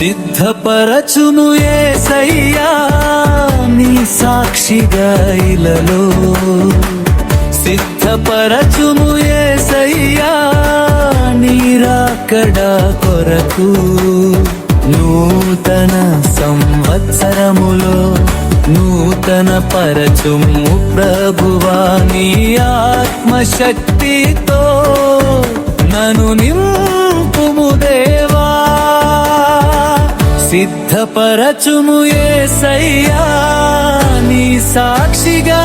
సిద్ధపరచును ఏసయ్యా నీ సాక్షిగా ఇలలో సిద్ధపరచును ఏసయ్యా నీరాకడ కొరకు. నూతన సంవత్సరములో నూతన పరచుము ప్రభువా నీ ఆత్మశక్తితో నను నింపుము సిద్ధపరచుము ఏ సయ్యా నీ సాక్షిగా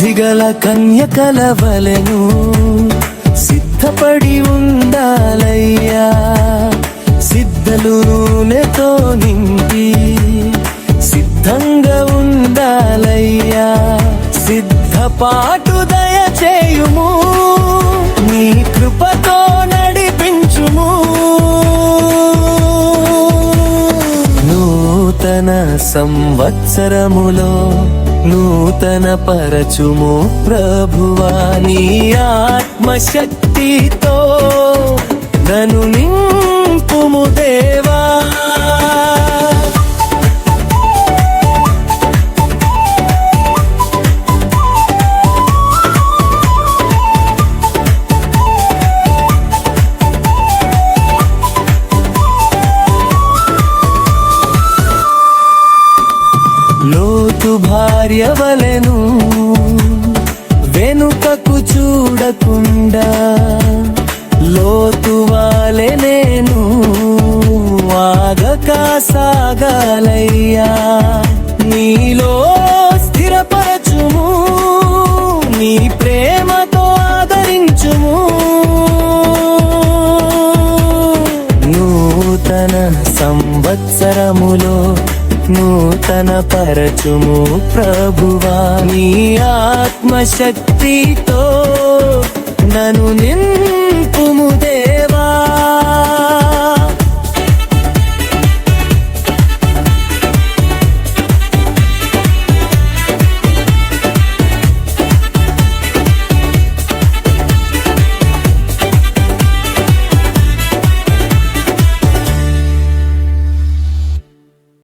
బుద్ధిగల కన్యకల వలెను సిద్ధపడి ఉండాలయ్యా. సిద్ధలు నూనెతో నింపి సిద్ధంగా ఉండాలయ్యా. సిద్ధపాటు దయచేయుము నీ కృపతో నడిపించుము. నూతన సంవత్సరములో నూతన పరచుము ప్రభువాని ఆత్మశక్తితో నను నింపుము దేవా. లోతు భార్య వలెను వెనుకకు చూడకుండా లోతు వాలె నేను. ఆగక సాగాలయ్యా నీలో స్థిరపరచుము నీ ప్రేమతో ఆదరించుము. నూతన సంవత్సరములో నూతన పరచుము ప్రభువా. నీ ఆత్మశక్తితో నను నింపుముదే